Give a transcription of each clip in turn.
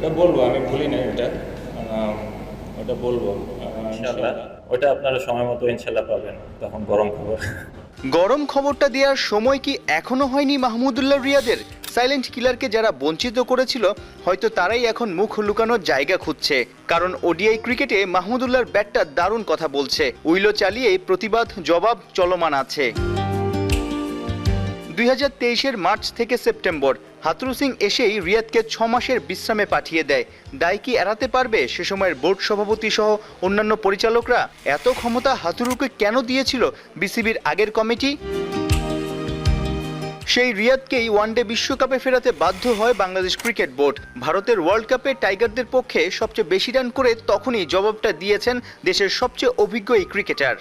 ওটা বলব আমি ভুলি না এটা ওটা বলব। আহ, ইনশাল্লাহ ওটা আপনারা সময় মতো ইনশাল্লাহ পাবেন তখন গরম খবর। গরম খবরটা দেওয়ার সময় কি এখনও হয়নি মাহমুদুল্লাহ রিয়াদের? সাইলেন্ট কিলারকে যারা বঞ্চিত করেছিল হয়তো তারাই এখন মুখ লুকানোর জায়গা খুঁজছে। কারণ ওডিআই ক্রিকেটে মাহমুদুল্লাহর ব্যাটটা দারুণ কথা বলছে। উইলো চালিয়ে প্রতিবাদ জবাব চলমান আছে। দুই হাজার তেইশের মার্চ থেকে সেপ্টেম্বর, হাতরু সিং এসেই রিয়াদকে ছ মাসের বিশ্রামে পাঠিয়ে দেয়। দায় কি এড়াতে পারবে সে সময়ের বোর্ড সভাপতি সহ অন্যান্য পরিচালকরা? এত ক্ষমতা হাতুরুকে কেন দিয়েছিল বিসিবির আগের কমিটি? সেই রিয়াদকেই ওয়ানডে বিশ্বকাপে ফেরাতে বাধ্য হয় বাংলাদেশ ক্রিকেট বোর্ড। ভারতের ওয়ার্ল্ড কাপে টাইগারদের পক্ষে সবচেয়ে বেশি রান করে তখনই জবাবটা দিয়েছেন দেশের সবচেয়ে অভিজ্ঞ এই ক্রিকেটার।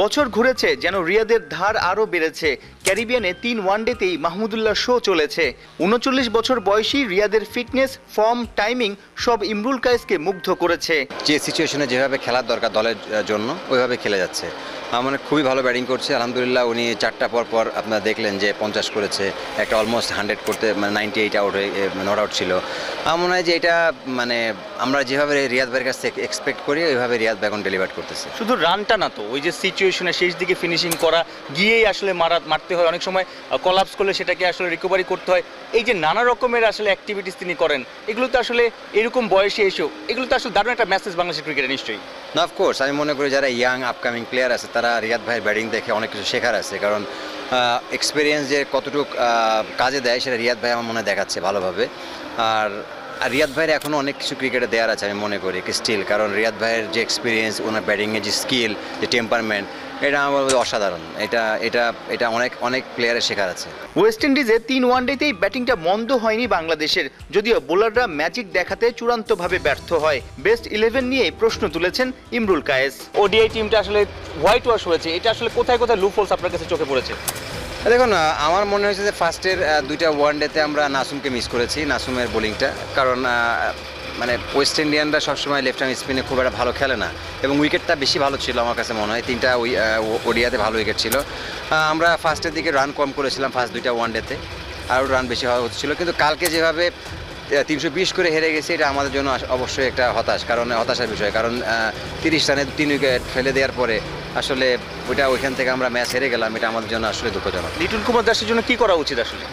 বছর ঘুরেছে যেন রিয়াদের ধার আরও বেড়েছে। ক্যারিবিয়ানে তিন ওয়ানডেতেই মাহমুদুল্লাহ শো চলেছে। উনচল্লিশ বছর বয়সী রিয়াদের ফিটনেস ফর্ম টাইমিং সব ইমরুল কায়েসকে মুগ্ধ করেছে। যে সিচুয়েশনে যেভাবে খেলার দরকার দলের জন্য ওইভাবে খেলে যাচ্ছে। আমার মানে খুবই ভালো ব্যাটিং করছে। আলহামদুলিল্লাহ উনি চারটা পর পর আপনারা দেখলেন যে পঞ্চাশ করেছে। একটা অলমোস্ট হান্ড্রেড করতে মানে নাইনটি এইট আউট হয়ে নট আউট ছিল। আমার মনে হয় যে এটা মানে আমরা যেভাবে রিয়াদ ভাইয়ের কাছ থেকে এক্সপেক্ট করি ওইভাবে রিয়াদ ভাই এখন ডেলিভার করতেছে। শুধু রানটা না তো ওই যে সিচুয়েশনে শেষ দিকে ফিনিশিং করা, গিয়েই আসলে মারা, মারতে হয়। অনেক সময় কলাপস করলে সেটাকে আসলে রিকভারি করতে হয়। এই যে নানা রকমের আসলে অ্যাক্টিভিটিস তিনি করেন, এগুলো তো আসলে এরকম বয়সে এসেও, এগুলো তো আসলে দারুণ একটা মেসেজ বাংলাদেশের ক্রিকেটে নিশ্চয়ই? না অফকোর্স আমি মনে করি যারা ইয়াং আপকামিং প্লেয়ার আছে, তারা রিয়াদ ভাইয়ের ব্যাটিং দেখে অনেক কিছু শেখার আছে। কারণ এক্সপিরিয়েন্স যে কতটুকু কাজে দেয়, সেটা রিয়াদ ভাই আমার মনে দেখাচ্ছে ভালোভাবে। আর রিয়াদ ভাইয়ের এখনও অনেক কিছু ক্রিকেটে দেওয়ার আছে আমি মনে করি স্টিল কারণ রিয়াদ ভাইয়ের যে এক্সপিরিয়েন্স ওনার ব্যাটিংয়ের যে স্কিল যে টেম্পারমেন্ট এটা আমার বলব অসাধারণ। এটা এটা এটা অনেক অনেক প্লেয়ারের শেখার আছে। ওয়েস্ট ইন্ডিজে তিন ওয়ানডেতেই ব্যাটিংটা মন্দ হয়নি বাংলাদেশের যদিও বোলাররা ম্যাজিক দেখাতে চূড়ান্তভাবে ব্যর্থ হয়। বেস্ট ইলেভেন নিয়ে প্রশ্ন তুলেছেন ইমরুল কায়েস। ওডিআই টিমটা আসলে হোয়াইট ওয়াশ হয়েছে। এটা আসলে কোথায় কোথায় লুফলস আপনার কাছে চোখে পড়েছে? দেখুন আমার মনে হয়েছে যে ফার্স্টের দুইটা ওয়ানডেতে আমরা নাসুমকে মিস করেছি, নাসুমের বোলিংটা কারণ মানে ওয়েস্ট ইন্ডিয়ানরা সবসময় লেফট হ্যান্ড স্পিনে খুব একটা ভালো খেলে না। এবং উইকেটটা বেশি ভালো ছিল আমার কাছে মনে হয়। তিনটা ওই ওডিয়াতে ভালো উইকেট ছিল। আমরা ফার্স্টের দিকে রান কম করেছিলাম ফার্স্ট দুইটা ওয়ানডেতে আরও রান বেশি হওয়া হচ্ছিল। কিন্তু কালকে যেভাবে তিনশো বিশ করে হেরে গেছে, এটা আমাদের জন্য অবশ্যই একটা হতাশ, কারণ, হতাশার বিষয়। কারণ তিরিশ রানে তিন উইকেট ফেলে দেওয়ার পরে আসলে ওইটা ওইখান থেকে আমরা ম্যাচ হেরে গেলাম, এটা আমাদের জন্য আসলে দুঃখজনক। লিটুল কুমার দাসের জন্য কি করা উচিত আসলে?